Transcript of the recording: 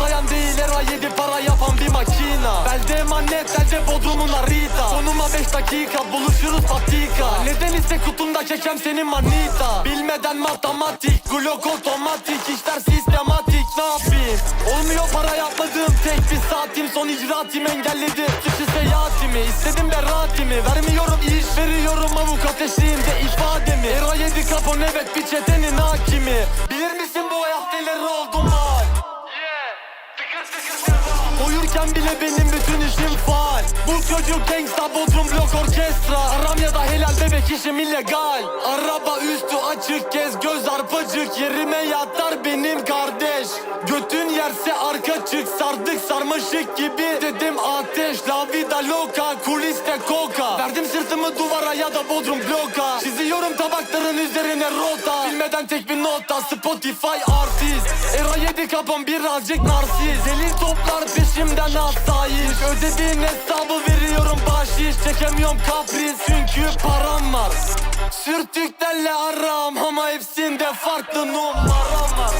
sayan değil era yedi para yapan bir makina. Belde emanet elde bodrumun harita Sonuma 5 dakika buluşuruz patika. Neden ise kutumda kekem senin manita. Bilmeden matematik Glock otomatik işler sistematik. Ne yapayım? Olmuyor para yapmadığım tek bir saatim. Son icraatim engelledi suçu seyahatimi İstedim beraatimi Vermiyorum iş veriyorum avukat eşliğinde ifademi. Era yedi kapon evet bir çetenin hakimi. Bilir misin bu hayat neler oldu Uyurken bile benim bütün işim faal Bu çocuk gangsta bodrum blok orkestra. Aram ya da helal bebek işim illegal. Araba üstü açık kez göz arpacık. Yerime yatar benim kardeş. Götün yerse arka çık sardık sarmaşık gibi Dedim ateş. La vida loca kuliste coca. Verdim sırtımı duvara ya da bodrum bloka. Çiziyorum tabakların üzerine rota. Bilmeden tek bir nota Spotify artist. Era yedi kapım birazcık narsiz Elin toplar peşimden asayiş. Ödediğin hesabı veriyorum bahşiş. Çekemiyorum kapris çünkü param var Sürtüklerle aram ama hepsinde farklı numaram var.